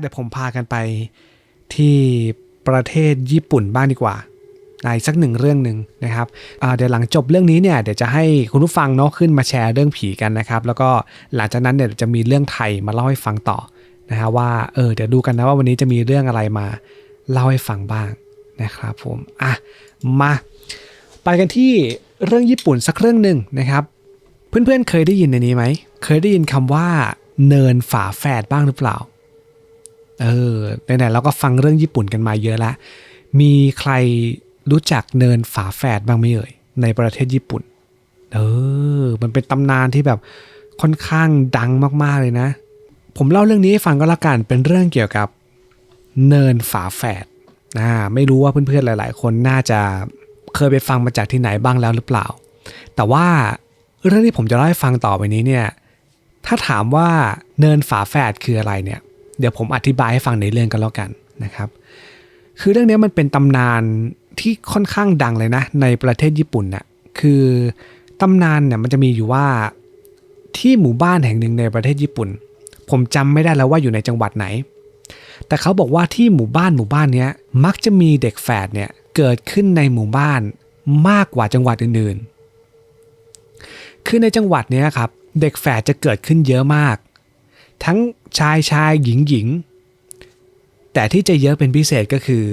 เดี๋ยวผมพากันไปที่ประเทศญี่ปุ่นบ้างดีกว่าในสักหนึ่งเรื่องหนึ่งนะครับเดี๋ยวหลังจบเรื่องนี้เนี่ยเดี๋ยวจะให้คุณผู้ฟังเนาะขึ้นมาแชร์เรื่องผีกันนะครับ แล้วก็หลังจากนั้นเนี่ยจะมีเรื่องไทยมาเล่าให้ฟังต่อนะฮะว่าเออเดี๋ยวดูกันนะว่าวันนี้จะมีเรื่องอะไรมาเล่าให้ฟังบ้างนะครับผมอะมาไปกันที่เรื่องญี่ปุ่นสักเรื่องหนึ่งนะครับ เพื่อนๆเคยได้ยินในนี้ไหมเคยได้ยินคำว่าเนินฝาแฝดบ้างหรือเปล่า เออไหนๆเราก็ฟังเรื่องญี่ปุ่นกันมาเยอะแล้วมีใครรู้จักเนินฝาแฝดบ้างไหมเอ่ยในประเทศญี่ปุ่น เออ มันเป็นตำนานที่แบบค่อนข้างดังมากๆเลยนะ ผมเล่าเรื่องนี้ให้ฟังก็แล้วกันเป็นเรื่องเกี่ยวกับเนินฝาแฝดนะไม่รู้ว่าเพื่อนๆหลาย ๆ คนน่าจะเคยไปฟังมาจากที่ไหนบ้างแล้วหรือเปล่า แต่ว่าเรื่องที่ผมจะเล่าให้ฟังต่อไปนี้เนี่ย ถ้าถามว่าเนินฝาแฝดคืออะไรเนี่ย เดี๋ยวผมอธิบายให้ฟังในเรื่องกันแล้วกันนะครับ คือเรื่องนี้มันเป็นตำนานที่ค่อนข้างดังเลยนะ ในประเทศญี่ปุ่นน่ะคือตำนานเนี่ยมันจะมีอยู่ว่าที่หมู่บ้านแห่งหนึ่งในประเทศญี่ปุ่น ผมจำไม่ได้แล้วว่าอยู่ในจังหวัดไหน แต่เขาบอกว่าที่หมู่บ้านหมู่บ้านนี้มักจะมีเด็กแฝดเนี่ยเกิดขึ้นในหมู่บ้านมากกว่าจังหวัดอื่นๆ คือในจังหวัดนี้ครับเด็กแฝดจะเกิดขึ้นเยอะมาก ทั้งชายชายหญิงหญิง แต่ที่จะเยอะเป็นพิเศษก็คือ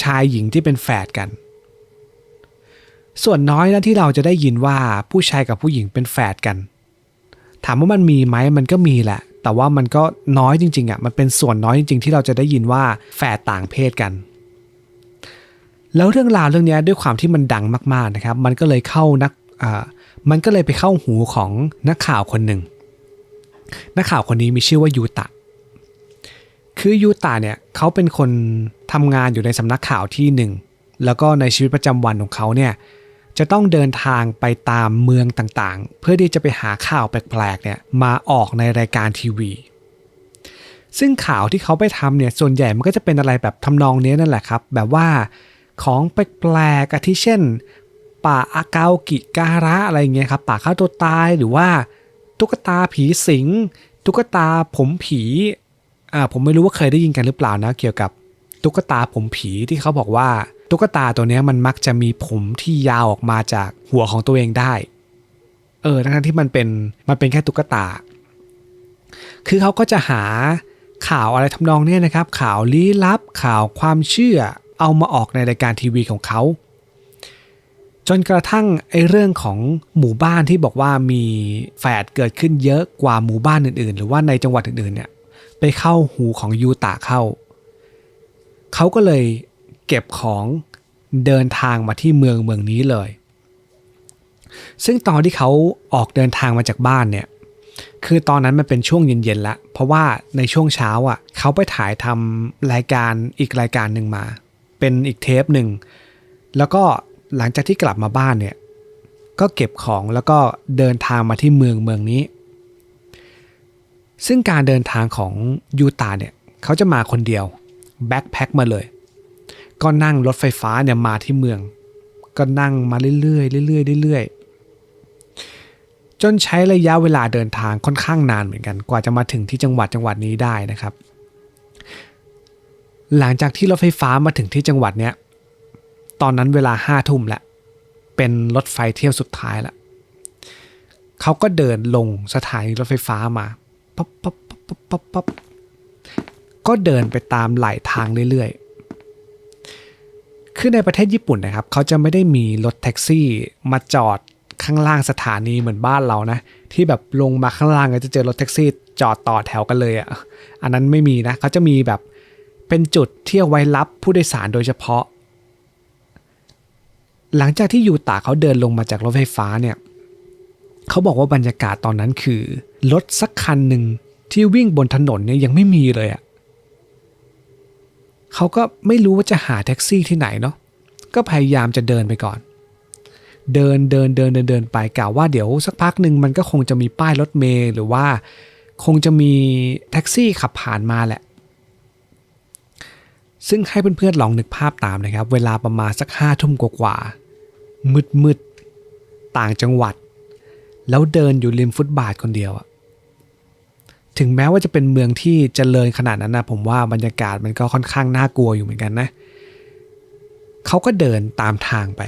ชายหญิงที่เป็นแฝดกัน ส่วนน้อยนะที่เราจะได้ยินว่าผู้ชายกับผู้หญิงเป็นแฝดกัน ถามว่ามันมีไหมมันก็มีแหละ แต่ว่ามันก็น้อยจริงๆอะมันเป็นส่วนน้อยจริง ๆ ที่เราจะได้ยินว่าแฝดต่างเพศกันแล้วเรื่องราวเรื่องนี้ด้วยความที่มันดังมากๆนะครับ มันก็เลยเข้านักมันก็เลยไปเข้าหูของนักข่าวคนหนึ่ง นักข่าวคนนี้มีชื่อว่ายูตะ คือยูตะเนี่ยเขาเป็นคนทำงานอยู่ในสำนักข่าวที่หนึ่ง แล้วก็ในชีวิตประจำวันของเขาเนี่ยจะต้องเดินทางไปตามเมืองต่างๆ เพื่อที่จะไปหาข่าวแปลกๆเนี่ยมาออกในรายการทีวี ซึ่งข่าวที่เขาไปทำเนี่ยส่วนใหญ่มันก็จะเป็นอะไรแบบทำนองนี้นั่นแหละครับ แบบว่าของแปลกๆอาทิเช่น ป่าอากากิการะอะไรเงี้ยครับป่าฆ่าตัวตายหรือว่า ตุ๊กตาผีสิง ตุ๊กตาผมผีอ่าผมไม่รู้ว่าเคยได้ยินกันหรือเปล่านะ เกี่ยวกับตุ๊กตาผมผีที่เขาบอกว่า ตุ๊กตาตัวนี้มันมักจะมีผมที่ยาวออกมาจากหัวของตัวเองได้ เออทั้งที่มันเป็นมันเป็นแค่ตุ๊กตา คือเขาก็จะหาข่าวอะไรทำนองนี้นะครับ ข่าวลี้ลับข่าวความเชื่อเอามาออกในรายการทีวีของเขา จนกระทั่งไอ้เรื่องของหมู่บ้านที่บอกว่ามีแฝดเกิดขึ้นเยอะกว่าหมู่บ้านอื่นๆ หรือว่าในจังหวัดอื่นๆเนี่ยไปเข้าหูของยูตะเข้า เขาก็เลยเก็บของเดินทางมาที่เมืองเมืองนี้เลย ซึ่งตอนที่เขาออกเดินทางมาจากบ้านเนี่ยคือตอนนั้นมันเป็นช่วงเย็นๆแล้วเพราะว่าในช่วงเช้าอะเขาไปถ่ายทำรายการอีกรายการหนึ่งมา เป็นอีกเทปหนึ่ง แล้วก็ หลังจากที่กลับมาบ้านเนี่ยก็เก็บของแล้วก็เดินทางมาที่เมืองเมืองนี้ ซึ่งการเดินทางของยูตาเนี่ยเขาจะมาคนเดียวแบ็คแพ็คมาเลย ก็นั่งรถไฟฟ้าเนี่ยมาที่เมือง ก็นั่งมาเรื่อยๆเรื่อยๆเรื่อยๆจนใช้ระยะเวลาเดินทางค่อนข้างนานเหมือนกัน กว่าจะมาถึงที่จังหวัดจังหวัดนี้ได้นะครับ หลังจากที่รถไฟฟ้ามาถึงที่จังหวัดเนี้ย ตอนนั้นเวลาห้าทุ่มแหล้วเป็นรถไฟเที่ยวสุดท้ายล้วเขาก็เดินลงสถานีรถไฟฟ้ามาปั๊บปั๊บปั๊บปั๊บปั๊บปั๊บก็เดินไปตามไหลทางเรื่อยๆ คือในประเทศญี่ปุ่นนะครับ เขาจะไม่ได้มีรถแท็กซี่มาจอดข้างล่างสถานีเหมือนบ้านเรานะ ที่แบบลงมาข้างล่างก็จะเจอรถแท็กซี่จอดต่อแถวกันเลยอะ่ะ อันนั้นไม่มีนะ เขาจะมีแบบเป็นจุดที่เอาไว้รับผู้โดยสารโดยเฉพาะ หลังจากที่ยูตาเขาเดินลงมาจากรถไฟฟ้าเนี่ยเขาบอกว่าบรรยากาศตอนนั้นคือ รถสักคันหนึ่งที่วิ่งบนถนนเนี่ยยังไม่มีเลยอะ่ะเขาก็ไม่รู้ว่าจะหาแท็กซี่ที่ไหนเนาะก็พยายามจะเดินไปก่อน เดินเดินเดินเดินเดินไปกล่าวว่าเดี๋ยวสักพักหนึ่งมันก็คงจะมีป้ายรถเมล์หรือว่าคงจะมีแท็กซี่ขับผ่านมาแหละ ซึ่งให้เพื่อนๆลองนึกภาพตามนะครับ เวลาประมาณสักห้าทุ่มกว่าๆมืดๆต่างจังหวัด แล้วเดินอยู่ริมฟุตบาทคนเดียวอะถึงแม้ว่าจะเป็นเมืองที่เจริญขนาดนั้นนะผมว่าบรรยากาศมันก็ค่อนข้างน่ากลัวอยู่เหมือนกันนะเขาก็เดินตามทางไป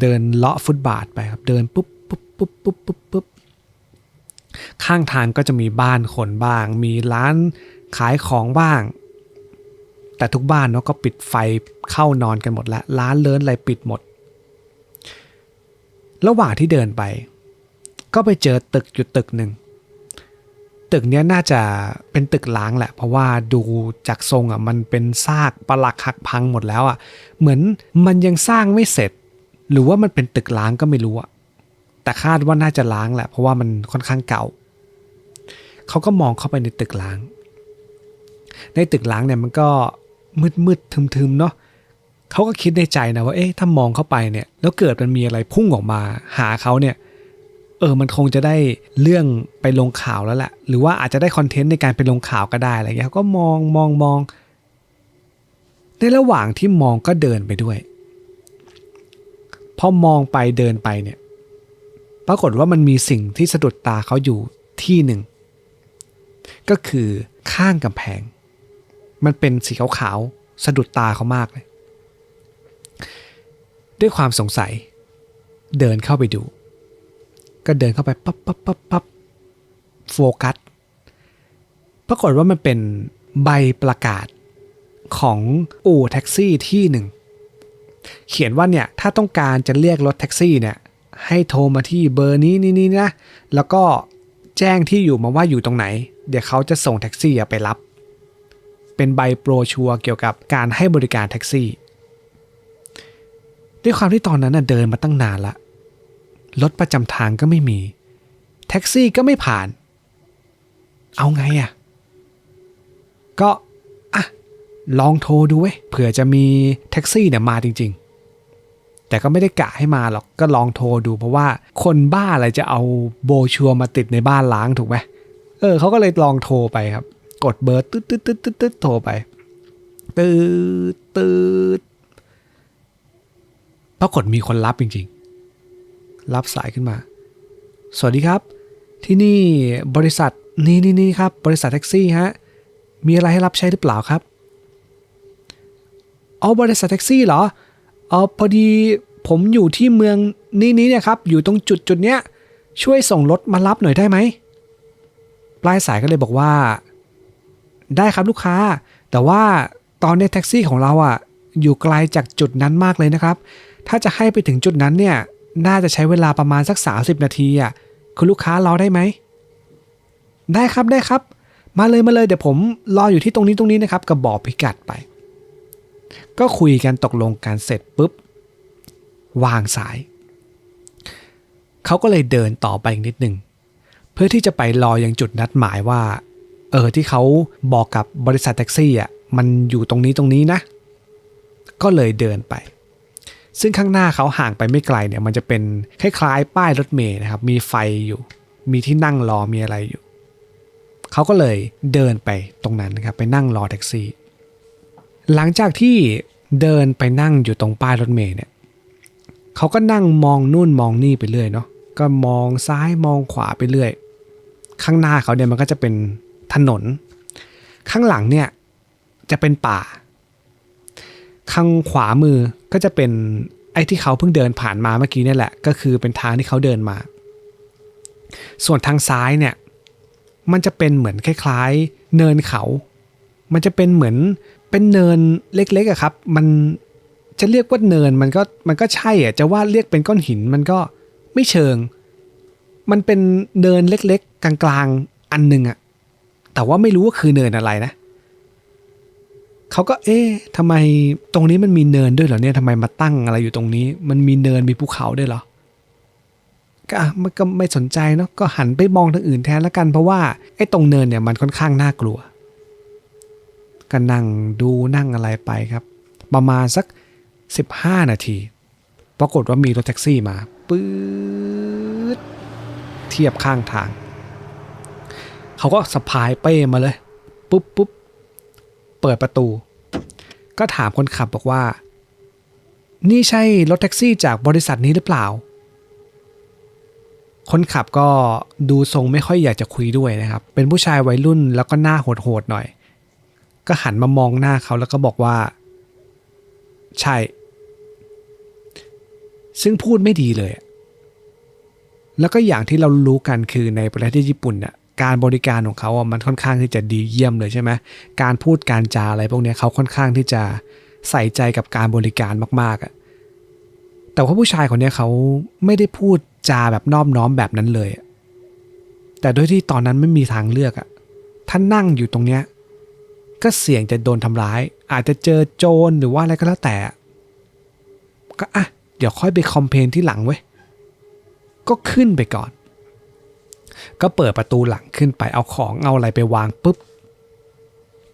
เดินเลาะฟุตบาทไปครับ เดินปุ๊บปุ๊บปุ๊บปุ๊บปุ๊บปุ๊บข้างทางก็จะมีบ้านคนบ้าง มีร้านขายของบ้าง แต่ทุกบ้านเนาะก็ปิดไฟเข้านอนกันหมดแล้วร้านเลินอะไรปิดหมด ระหว่างที่เดินไป ก็ไปเจอตึกอยู่ตึกหนึ่งตึกเนี้ยน่าจะเป็นตึกล้างแหละ เพราะว่าดูจากทรงอะมันเป็นซากปลักหักพังหมดแล้วอะ เหมือนมันยังสร้างไม่เสร็จ หรือว่ามันเป็นตึกล้างก็ไม่รู้อะแต่คาดว่าน่าจะล้างแหละ เพราะว่ามันค่อนข้างเก่าเขาก็มองเข้าไปในตึกล้าง ในตึกล้างเนี่ยมันก็ มืดมืดๆทึมๆเนาะเขาก็คิดในใจนะว่าเอ๊ะถ้ามองเข้าไปเนี่ยแล้วเกิดมันมีอะไรพุ่งออกมาหาเขาเนี่ยเออมันคงจะได้เรื่องไปลงข่าวแล้วแหละหรือว่าอาจจะได้คอนเทนต์ในการไปลงข่าวก็ได้อะไรเงี้ยก็มองมองมองในระหว่างที่มองก็เดินไปด้วยพอมองไปเดินไปเนี่ย ปรากฏว่ามันมีสิ่งที่สะดุดตาเขาอยู่ที่หนึ่ง ก็คือข้างกำแพง มันเป็นสีขาวๆสะดุดตาเขามากเลย ด้วยความสงสัย เดินเข้าไปดู ก็เดินเข้าไปปั๊บปั๊บปั๊บปั๊บโฟกัสปรากฏว่ามันเป็นใบประกาศของอู่แท็กซี่ที่หนึ่ง เขียนว่าเนี่ยถ้าต้องการจะเรียกรถแท็กซี่เนี่ยให้โทรมาที่เบอร์นี้นี่นี่นะ แล้วก็แจ้งที่อยู่มาว่าอยู่ตรงไหน เดี๋ยวเขาจะส่งแท็กซี่ไปรับ เป็นใบโปรชัวเกี่ยวกับการให้บริการแท็กซี่ ด้วยความที่ตอนนั้นน่ะเดินมาตั้งนานละรถประจำทางก็ไม่มี แท็กซี่ก็ไม่ผ่าน เอาไงอะ่ะ ก็อะลองโทรดูเว้ยเผื่อจะมีแท็กซี่เนี่ยมาจริง ๆ แต่ก็ไม่ได้กะให้มาหรอกก็ลองโทรดูเพราะว่าคนบ้าอะไรจะเอาโบรชัวมาติดในบ้านล้างถูกไหมเออเขาก็เลยลองโทรไปครับ กดเบอร์ตึ๊ดตึ๊ดตึ๊ดตึ๊ดตึ๊ดโทรไปตืดตืดปรากฏมีคนรับจริง ๆ รับสายขึ้นมา สวัสดีครับ ที่นี่บริษัทนี่นี่นี่ครับ บริษัทแท็กซี่ฮะ มีอะไรให้รับใช้หรือเปล่าครับอ๋อบริษัทแท็กซี่เหรออ๋อพอดีผมอยู่ที่เมืองนี้นี้เนี่ยครับ อยู่ตรงจุดจุดเนี้ยช่วยส่งรถมารับหน่อยได้ไหมปลายสายก็เลยบอกว่า ได้ครับลูกค้า แต่ว่าตอนนี้แท็กซี่ของเราอะอยู่ไกลจากจุดนั้นมากเลยนะครับ ถ้าจะให้ไปถึงจุดนั้นเนี่ย น่าจะใช้เวลาประมาณสัก 30 นาทีอะคุณลูกค้ารอได้ไหม ได้ครับได้ครับ มาเลยมาเลยเดี๋ยวผมรออยู่ที่ตรงนี้ตรงนี้นะครับก็บอกพิกัดไป ก็คุยกันตกลงกันเสร็จปุ๊บ วางสาย เขาก็เลยเดินต่อไปอีกนิดหนึ่งเพื่อที่จะไปรอยังจุดนัดหมายว่า เออที่เขาบอกกับบริษัทแท็กซี่อะมันอยู่ตรงนี้ตรงนี้นะ ก็เลยเดินไป ซึ่งข้างหน้าเขาห่างไปไม่ไกลเนี่ยมันจะเป็นคล้ายๆป้ายรถเมล์นะครับ มีไฟอยู่ มีที่นั่งรอมีอะไรอยู่ เขาก็เลยเดินไปตรงนั้นนะครับไปนั่งรอแท็กซี่ หลังจากที่เดินไปนั่งอยู่ตรงป้ายรถเมล์เนี่ยเขาก็นั่งมองนู่นมองนี่ไปเรื่อยเนาะก็มองซ้ายมองขวาไปเรื่อย ข้างหน้าเขาเนี่ยมันก็จะเป็น ถนน ข้างหลังเนี่ยจะเป็นป่า ข้างขวามือก็จะเป็นไอ้ที่เขาเพิ่งเดินผ่านมาเมื่อกี้นี่แหละ ก็คือเป็นทางที่เขาเดินมา ส่วนทางซ้ายเนี่ยมันจะเป็นเหมือนคล้ายๆ เนินเขา มันจะเป็นเหมือนเป็นเนินเล็กๆอะครับ มันจะเรียกว่าเนินมันก็มันก็ใช่อะจะว่าเรียกเป็นก้อนหินมันก็ไม่เชิง มันเป็นเนินเล็กๆ กลางๆ อันหนึ่งอะ แต่ว่าไม่รู้ว่าคือเนินอะไรนะเขาก็เอ๊ะทำไมตรงนี้มันมีเนินด้วยเหรอเนี่ยทำไมมาตั้งอะไรอยู่ตรงนี้ มันมีเนินมีภูเขาด้วยเหรอก็มันก็ไม่สนใจเนาะก็หันไปมองทางอื่นแทนละกัน เพราะว่าไอ้ตรงเนินเนี่ยมันค่อนข้างน่ากลัวก็นั่งดูนั่งอะไรไปครับ ประมาณสัก 15 นาที ปรากฏว่ามีรถแท็กซี่มาปื๊ดเทียบข้างทาง เขาก็สะพายเป้มาเลย ปุ๊บปุ๊บเปิดประตู ก็ถามคนขับบอกว่า นี่ใช่รถแท็กซี่จากบริษัทนี้หรือเปล่า คนขับก็ดูทรงไม่ค่อยอยากจะคุยด้วยนะครับ เป็นผู้ชายวัยรุ่นแล้วก็หน้าโหดๆหน่อย ก็หันมามองหน้าเขาแล้วก็บอกว่า ใช่ ซึ่งพูดไม่ดีเลยแล้วก็อย่างที่เรารู้กันคือในประเทศญี่ปุ่นน่ะ การบริการของเขาอะมันค่อนข้างที่จะดีเยี่ยมเลยใช่ไหมการพูดการจาอะไรพวกนี้เขาค่อนข้างที่จะใส่ใจกับการบริการมาก ๆอะแต่ว่าผู้ชายคนนี้เขาไม่ได้พูดจาแบบนอบน้อมแบบนั้นเลย แต่ด้วยที่ตอนนั้นไม่มีทางเลือกอะท่านนั่งอยู่ตรงเนี้ยก็เสี่ยงจะโดนทำร้าย อาจจะเจอโจรหรือว่าอะไรก็แล้วแต่ ก็อะเดี๋ยวค่อยไปคอมเพลนที่หลังเว้ยก็ขึ้นไปก่อน ก็เปิดประตูหลังขึ้นไปเอาของเอาอะไรไปวางปุ๊บ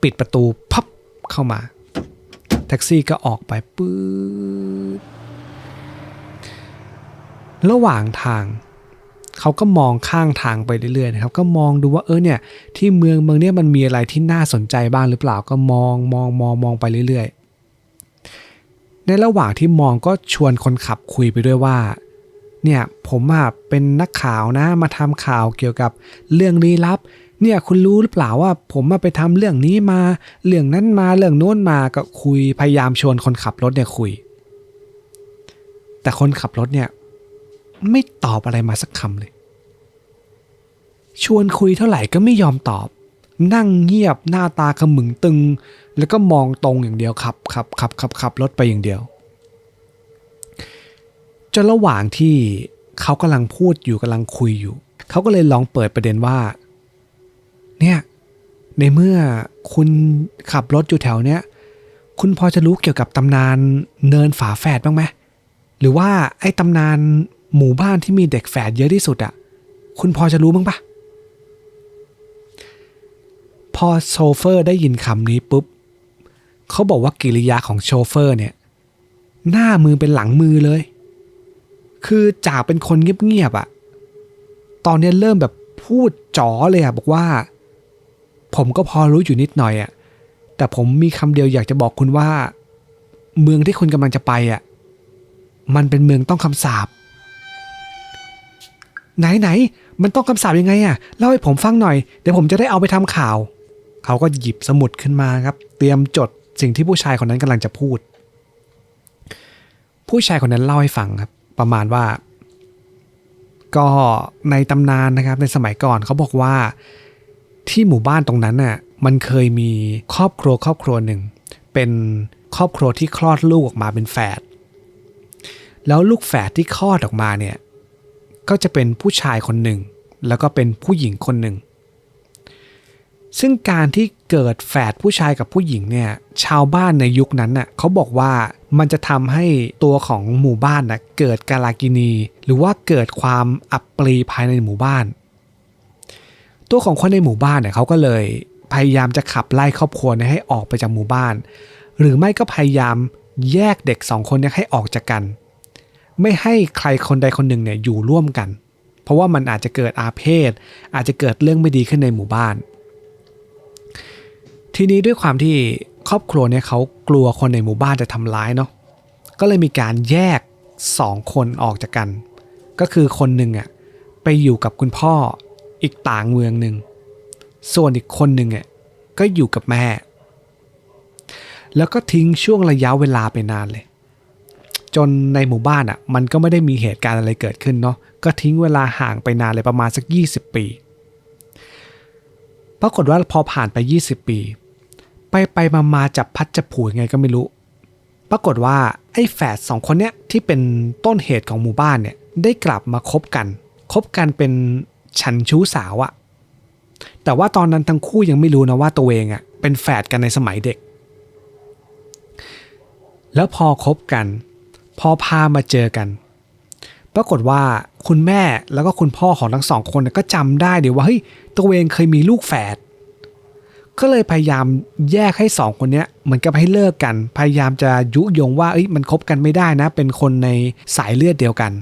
ปิดประตูพับเข้ามา แท็กซี่ก็ออกไปปื๊ดระหว่างทางเขาก็มองข้างทางไปเรื่อยๆนะครับ ก็มองดูว่าเออเนี่ย ที่เมืองเมืองเนี้ยมันมีอะไรที่น่าสนใจบ้างหรือเปล่าก็มองมองมองมองไปเรื่อยๆ ในระหว่างที่มองก็ชวนคนขับคุยไปด้วยว่า เนี่ยผมอะเป็นนักข่าวนะมาทำข่าวเกี่ยวกับเรื่องลี้ลับ เนี่ยคุณรู้หรือเปล่าว่า ผมมาไปทำเรื่องนี้มา เรื่องนั้นมาเรื่องโน้นมาก็คุยพยายามชวนคนขับรถเนี่ยคุย แต่คนขับรถเนี่ย ไม่ตอบอะไรมาสักคำเลย ชวนคุยเท่าไหร่ก็ไม่ยอมตอบ นั่งเงียบหน้าตาขมึงตึง แล้วก็มองตรงอย่างเดียวขับขับขับขับขับรถไปอย่างเดียว จนระหว่างที่เขากำลังพูดอยู่กำลังคุยอยู่ เขาก็เลยลองเปิดประเด็นว่า เนี่ย ในเมื่อคุณขับรถอยู่แถวเนี้ย คุณพอจะรู้เกี่ยวกับตำนานเนินฝาแฝดบ้างไหมหรือว่าไอ้ตำนานหมู่บ้านที่มีเด็กแฝดเยอะที่สุดอะคุณพอจะรู้บ้างปะพอโชเฟอร์ได้ยินคำนี้ปุ๊บเขาบอกว่ากิริยาของโชเฟอร์เนี่ย หน้ามือเป็นหลังมือเลย คือจากเป็นคนเงียบๆอะตอนนี้เริ่มแบบพูดจ๋อเลยอะบอกว่า ผมก็พอรู้อยู่นิดหน่อยอะแต่ผมมีคำเดียวอยากจะบอกคุณว่า เมืองที่คุณกำลังจะไปอะมันเป็นเมืองต้องคำสาปไหนไหนๆมันต้องคำสาปยังไงอะเล่าให้ผมฟังหน่อย เดี๋ยวผมจะได้เอาไปทำข่าว เขาก็หยิบสมุดขึ้นมาครับ เตรียมจดสิ่งที่ผู้ชายคนนั้นกำลังจะพูด ผู้ชายคนนั้นเล่าให้ฟังครับ ประมาณว่า ก็ในตำนานนะครับในสมัยก่อนเขาบอกว่าที่หมู่บ้านตรงนั้นน่ะมันเคยมีครอบครัวครอบครัวหนึ่ง เป็นครอบครัวที่คลอดลูกออกมาเป็นแฝดแล้วลูกแฝดที่คลอดออกมาเนี่ยก็จะเป็นผู้ชายคนหนึ่ง แล้วก็เป็นผู้หญิงคนหนึ่ง ซึ่งการที่ เกิดแฝดผู้ชายกับผู้หญิงเนี่ยชาวบ้านในยุคนั้นน่ะเขาบอกว่ามันจะทำให้ตัวของหมู่บ้านน่ะเกิดกาลากินี หรือว่าเกิดความอับปรีภายในหมู่บ้าน ตัวของคนในหมู่บ้านเนี่ยเขาก็เลยพยายามจะขับไล่ครอบครัวนะให้ออกไปจากหมู่บ้าน หรือไม่ก็พยายามแยกเด็กสองคนเนี้ให้ออกจากกัน ไม่ให้ใครคนใดคนหนึ่งเนี่ยอยู่ร่วมกัน เพราะว่ามันอาจจะเกิดอาเพศอาจจะเกิดเรื่องไม่ดีขึ้นในหมู่บ้าน ทีนี้ด้วยความที่ครอบครัวเนี่ยเขากลัวคนในหมู่บ้านจะทำร้ายเนาะก็เลยมีการแยกสองคนออกจากกัน ก็คือคนหนึ่งอะไปอยู่กับคุณพ่ออีกต่างเมืองหนึ่งส่วนอีกคนหนึ่งอะก็อยู่กับแม่ แล้วก็ทิ้งช่วงระยะเวลาไปนานเลย จนในหมู่บ้านอะมันก็ไม่ได้มีเหตุการณ์อะไรเกิดขึ้นเนาะก็ทิ้งเวลาห่างไปนานเลยประมาณสัก 20 ปีปรากฏว่าพอผ่านไป 20 ปี ไปไปมามาจับพัดจับผูยังไงก็ไม่รู้ ปรากฏว่าไอ้แฝดสองคนเนี้ยที่เป็นต้นเหตุของหมู่บ้านเนี่ยได้กลับมาคบกัน คบกันเป็นฉันชู้สาวอะแต่ว่าตอนนั้นทั้งคู่ยังไม่รู้นะว่าตัวเองอะเป็นแฝดกันในสมัยเด็ก แล้วพอคบกัน พอพามาเจอกัน ปรากฏว่าคุณแม่แล้วก็คุณพ่อของทั้งสองคนก็จำได้เดี๋ยวว่าเฮ้ยตัวเองเคยมีลูกแฝด ก็เลยพยายามแยกให้สองคนเนี้ยเหมือนกับให้เลิกกัน พยายามจะยุยงว่าเอ้ยมันคบกันไม่ได้นะ เป็นคนในสายเลือดเดียวกัน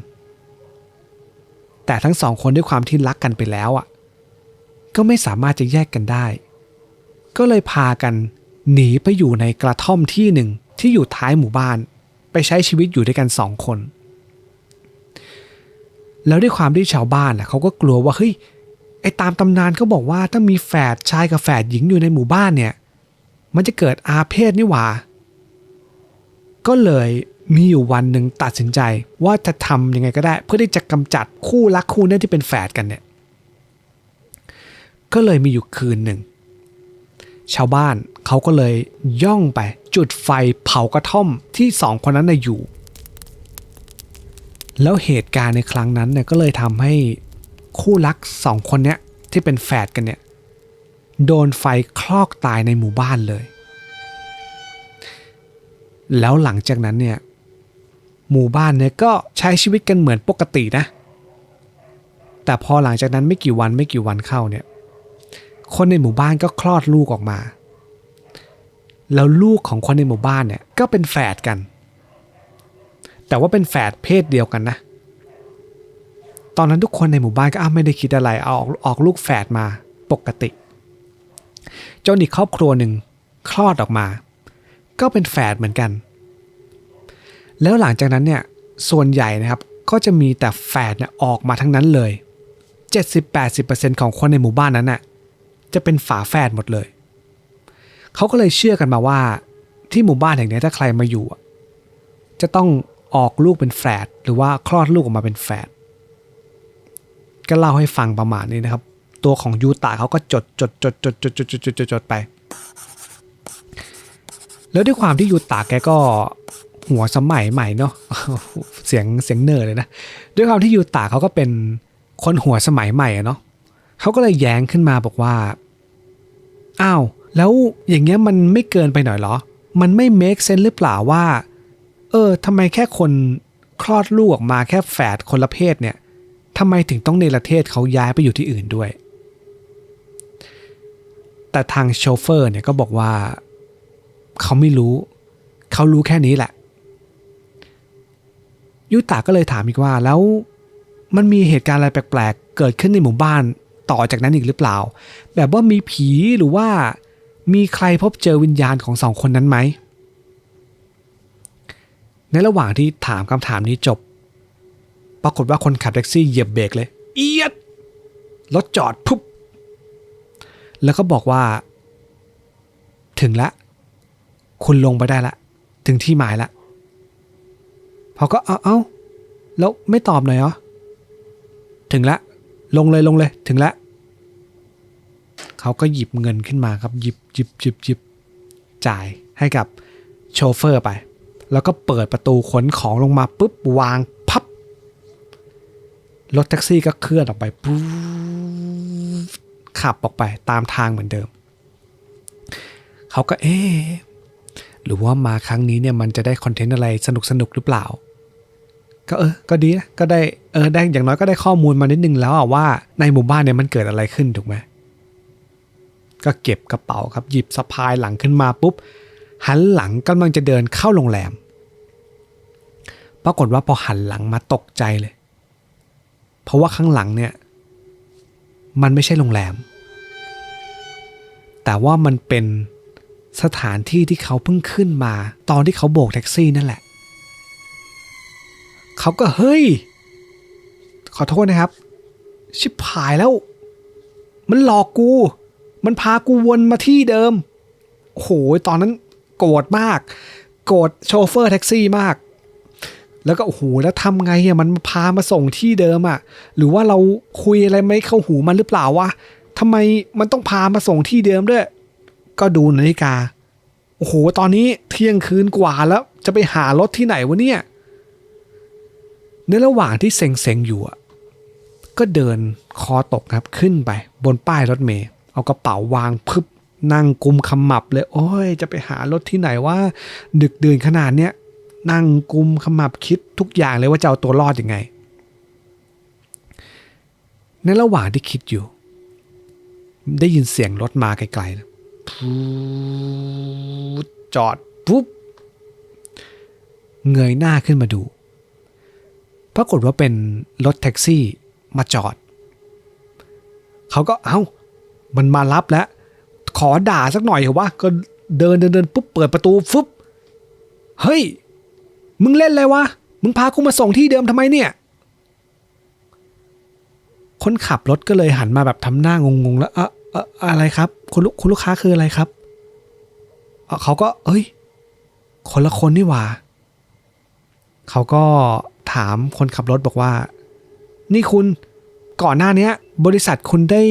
แต่ทั้งสองคนด้วยความที่รักกันไปแล้วอะ ก็ไม่สามารถจะแยกกันได้ ก็เลยพากันหนีไปอยู่ในกระท่อมที่หนึ่งที่อยู่ท้ายหมู่บ้าน ไปใช้ชีวิตอยู่ด้วยกันสองคน แล้วด้วยความที่ชาวบ้านน่ะเขาก็กลัวว่าเฮ้ย ไอ้ตามตำนานเขาบอกว่าถ้ามีแฝดชายกับแฝดหญิงอยู่ในหมู่บ้านเนี่ย มันจะเกิดอาเพศนี่หว่า ก็เลยมีอยู่วันหนึ่งตัดสินใจว่าจะทำยังไงก็ได้ เพื่อที่จะกำจัดคู่รักคู่นี้ที่เป็นแฝดกันเนี่ย ก็เลยมีอยู่คืนหนึ่ง ชาวบ้านเขาก็เลยย่องไปจุดไฟเผากระท่อมที่สองคนนั้นน่ะอยู่ แล้วเหตุการณ์ในครั้งนั้นเนี่ยก็เลยทำให้ คู่รักสองคนเนี้ยที่เป็นแฝดกันเนี่ยโดนไฟคลอกตายในหมู่บ้านเลย แล้วหลังจากนั้นเนี่ยหมู่บ้านเนี่ยก็ใช้ชีวิตกันเหมือนปกตินะ แต่พอหลังจากนั้นไม่กี่วันไม่กี่วันเข้าเนี่ยคนในหมู่บ้านก็คลอดลูกออกมา แล้วลูกของคนในหมู่บ้านเนี่ยก็เป็นแฝดกัน แต่ว่าเป็นแฝดเพศเดียวกันนะ ตอนนั้นทุกคนในหมู่บ้านก็อ้าไม่ได้คิดอะไรเอาออกออกลูกแฝดมาปกติ จนอีกครอบครัวหนึ่งคลอดออกมา ก็เป็นแฝดเหมือนกัน แล้วหลังจากนั้นเนี่ยส่วนใหญ่นะครับก็จะมีแต่แฝดเนี่ยออกมาทั้งนั้นเลย 70-80%ของคนในหมู่บ้านนั้นน่ะจะเป็นฝาแฝดหมดเลย เขาก็เลยเชื่อกันมาว่า ที่หมู่บ้านแห่งนี้ถ้าใครมาอยู่ จะต้องออกลูกเป็นแฝดหรือว่าคลอดลูกออกมาเป็นแฝด ก็เล่าให้ฟังประมาณนี้นะครับ ตัวของยูตะเขาก็จดจดจดจดจดจดจดจดจดจดไป แล้วด้วยความที่ยูตะแกก็หัวสมัยใหม่เนาะเสียงเสียงเนอร์เลยนะ ด้วยความที่ยูตะเขาก็เป็นคนหัวสมัยใหม่เนาะเขาก็เลยแย้งขึ้นมาบอกว่าอ้าวแล้วอย่างเงี้ยมันไม่เกินไปหน่อยเหรอ มันไม่ make sense หรือเปล่าว่า เออทำไมแค่คนคลอดลูกออกมาแค่แฝดคนละเพศเนี่ย ทำไมถึงต้องเนรเทศเขาย้ายไปอยู่ที่อื่นด้วย แต่ทางโชเฟอร์เนี่ยก็บอกว่าเขาไม่รู้ เขารู้แค่นี้แหละ ยุตาก็เลยถามอีกว่าแล้วมันมีเหตุการณ์อะไรแปลกๆ เกิดขึ้นในหมู่บ้านต่อจากนั้นอีกหรือเปล่า แบบว่ามีผีหรือว่ามีใครพบเจอวิญญาณของสองคนนั้นไหม ในระหว่างที่ถามคำถามนี้จบ ปรากฏว่าคนขับแท็กซี่เหยียบเบรกเลย เอียดรถจอดปุ๊บแล้วก็บอกว่า ถึงล้วคุณลงไปได้ละ ถึงที่หมายละเขาก็เอาเอาแล้วไม่ตอบหน่อยเหรอถึงละ ลงเลยลงเลย ถึงละเขาก็หยิบเงินขึ้นมาครับ หยิบหยิบหยิบหยิบจ่ายให้กับโชเฟอร์ไป แล้วก็เปิดประตูขนของลงมาปุ๊บวาง รถแท็กซี่ก็เคลื่อนออกไปปู๊ดขับออกไปตามทางเหมือนเดิม เขาก็เอ๊หรือว่ามาครั้งนี้เนี่ยมันจะได้คอนเทนต์อะไรสนุกสนุกหรือเปล่า ก็เออ ก็ดีนะ ก็ได้เออได้อย่างน้อยก็ได้ข้อมูลมานิดนึงแล้วอะว่าในหมู่บ้านเนี่ยมันเกิดอะไรขึ้นถูกไหมก็เก็บกระเป๋าครับหยิบสะพายหลังขึ้นมาปุ๊บหันหลังกำลังจะเดินเข้าโรงแรม ปรากฏว่าพอหันหลังมาตกใจเลย เพราะว่าข้างหลังเนี่ย มันไม่ใช่โรงแรม แต่ว่ามันเป็นสถานที่ที่เขาเพิ่งขึ้นมา ตอนที่เขาโบกแท็กซี่นั่นแหละ เขาก็เฮ้ย ขอโทษนะครับ ชิบหายแล้ว มันหลอกกู มันพากูวนมาที่เดิมโอ้โหตอนนั้นโกรธมาก โกรธโชเฟอร์แท็กซี่มาก แล้วก็โอ้โหแล้วทำไงอะมันพามาส่งที่เดิมอะ หรือว่าเราคุยอะไรไม่เข้าหูมันหรือเปล่าวะทำไมมันต้องพามาส่งที่เดิมด้วย ก็ดูนาฬิกา โอ้โห ตอนนี้เที่ยงคืนกว่าแล้ว จะไปหารถที่ไหนวะเนี่ย ในระหว่างที่เซ็งๆอยู่อะก็เดินคอตกครับขึ้นไป บนป้ายรถเมย์เอากระเป๋าวางพึบนั่งกุมขมับเลย โอ้ย จะไปหารถที่ไหนว่า ดึกดื่นขนาดเนี้ย นั่งกุมขมับคิดทุกอย่างเลยว่าจะเอาตัวรอดอยังไง ในระหว่างที่คิดอยู่ ได้ยินเสียงรถมาไกลๆจอดปุ๊บเงยหน้าขึ้นมาดู ปรากฏว่าเป็นรถแท็กซี่มาจอด เขาก็เอา้า มันมารับแล้ว ขอด่าสักหน่อยเหรอวะ ก็เดินเดินเดินปุ๊บเปิดประตูฟึบ เฮ้ย มึงเล่นอะไรวะ มึงพากูมาส่งที่เดิมทำไมเนี่ย คนขับรถก็เลยหันมาแบบทำหน้างงๆ แล้วเออเอออะไรครับ คุณลูกคุณลูกค้าคืออะไรครับเอ่อเขาก็ เอ้ย คนละคนนี่หว่า เขาก็ถามคนขับรถบอกว่า นี่คุณก่อนหน้าเนี้ยบริษัทคุณได้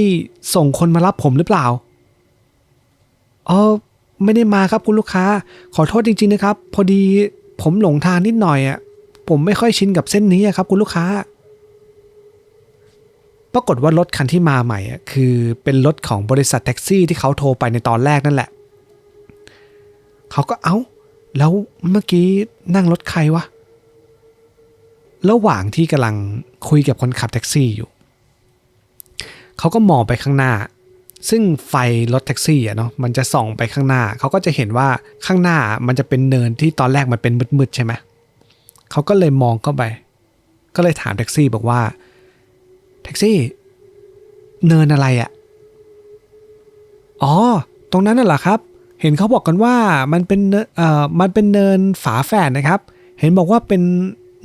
ส่งคนมารับผมหรือเปล่าเออไม่ได้มาครับคุณลูกค้า ขอโทษจริง ๆ นะครับ พอดี ผมหลงทางนิดหน่อยอะ ผมไม่ค่อยชินกับเส้นนี้ครับคุณลูกค้า ปรากฏว่ารถคันที่มาใหม่อะคือเป็นรถของบริษัทแท็กซี่ที่เขาโทรไปในตอนแรกนั่นแหละ เขาก็เอ้า แล้วเมื่อกี้นั่งรถใครวะ ระหว่างที่กำลังคุยกับคนขับแท็กซี่อยู่ เขาก็มองไปข้างหน้า ซึ่งไฟรถแท็กซี่อะเนาะมันจะส่องไปข้างหน้า เขาก็จะเห็นว่าข้างหน้ามันจะเป็นเนินที่ตอนแรกมันเป็นมืดๆใช่ไหมเขาก็เลยมองเข้าไป ก็เลยถามแท็กซี่บอกว่าแท็กซี่ เนินอะไรอะ่ะ อ๋อ ตรงนั้นน่ะเหรอครับ เห็นเขาบอกกันว่ามันเป็นเนเอ่อมันเป็นเนินฝาแฝดนะครับ เห็นบอกว่าเป็น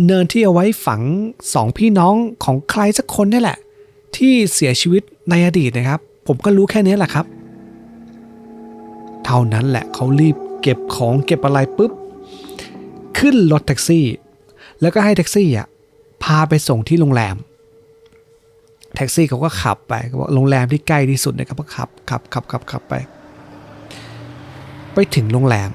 เนินที่เอาไว้ฝังสองพี่น้องของใครสักคนนี่แหละ ที่เสียชีวิตในอดีตนะครับ ผมก็รู้แค่นี้แหละครับ เท่านั้นแหละเขารีบเก็บของเก็บอะไรปุ๊บ ขึ้นรถแท็กซี่ แล้วก็ให้แท็กซี่อะพาไปส่งที่โรงแรม แท็กซี่เขาก็ขับไปเขาบอกโรงแรมที่ใกล้ที่สุดนะครับก็ขับขับขับขับขับไป ไปถึงโรงแรม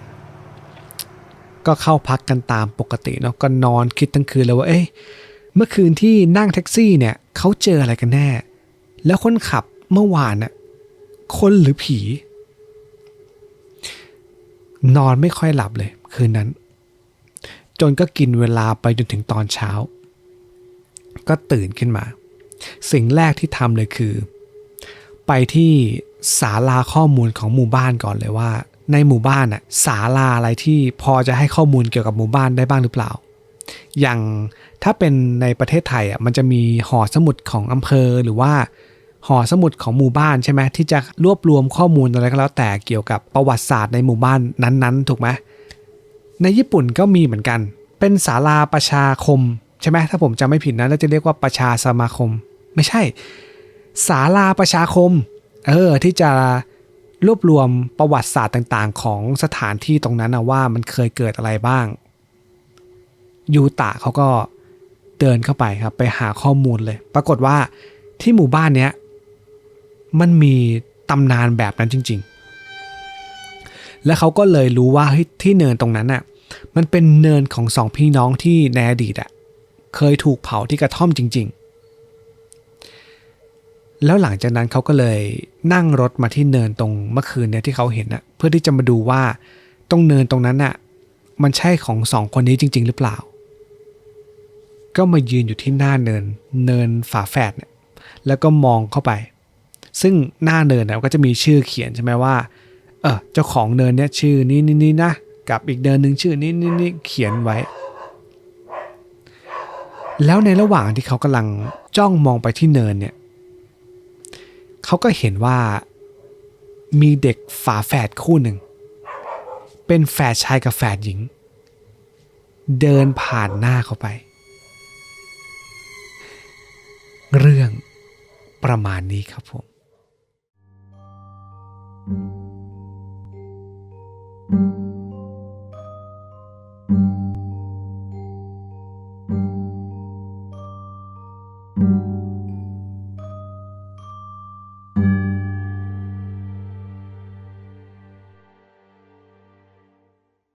ก็เข้าพักกันตามปกติเนาะก็นอนคิดทั้งคืนเลยว่าเอ้ยเมื่อคืนที่นั่งแท็กซี่เนี่ยเขาเจออะไรกันแน่ แล้วคนขับ เมื่อวานน่ะคนหรือผี นอนไม่ค่อยหลับเลย คืนนั้น จนก็กินเวลาไปจนถึงตอนเช้า ก็ตื่นขึ้นมา สิ่งแรกที่ทำเลยคือ ไปที่ศาลาข้อมูลของหมู่บ้านก่อนเลยว่า ในหมู่บ้านน่ะศาลาอะไรที่พอจะให้ข้อมูลเกี่ยวกับหมู่บ้านได้บ้างหรือเปล่า อย่างถ้าเป็นในประเทศไทยอะมันจะมีหอสมุดของอำเภอหรือว่า หอสมุดของหมู่บ้านใช่ไหมที่จะรวบรวมข้อมูลอะไรก็แล้วแต่เกี่ยวกับประวัติศาสตร์ในหมู่บ้านนั้นๆ ถูกไหมในญี่ปุ่นก็มีเหมือนกัน เป็นศาลาประชาคมใช่ไหมถ้าผมจำไม่ผิดนะแล้วจะเรียกว่าประชาสมาคม ไม่ใช่ศาลาประชาคมเออที่จะรวบรวมประวัติศาสตร์ต่างๆ ของสถานที่ตรงนั้นนะว่ามันเคยเกิดอะไรบ้าง ยูตะเขาก็เดินเข้าไปครับไปหาข้อมูลเลย ปรากฏว่าที่หมู่บ้านเนี้ย มันมีตำนานแบบนั้นจริง ๆ แล้วเขาก็เลยรู้ว่าที่เนินตรงนั้นน่ะมันเป็นเนินของสองพี่น้องที่ในอดีตอะเคยถูกเผาที่กระท่อมจริง ๆ แล้วหลังจากนั้นเขาก็เลยนั่งรถมาที่เนินตรงเมื่อคืนเนี่ยที่เขาเห็นน่ะเพื่อที่จะมาดูว่าตรงเนินตรงนั้นน่ะมันใช่ของสองคนนี้จริง ๆ หรือเปล่า ก็มายืนอยู่ที่หน้าเนินเนินฝาแฝดเนี่ยแล้วก็มองเข้าไป ซึ่งหน้าเนินเนี่ยก็จะมีชื่อเขียนใช่ไหมว่าเออเจ้าของเนินเนี่ยชื่อนี้นี่นี่นะกับอีกเนินหนึ่งชื่อนี้นี่นี่เขียนไว้ แล้วในระหว่างที่เขากำลังจ้องมองไปที่เนินเนี่ยเขาก็เห็นว่ามีเด็กฝาแฝดคู่หนึ่ง เป็นแฝดชายกับแฝดหญิง เดินผ่านหน้าเขาไป เรื่องประมาณนี้ครับผม thank you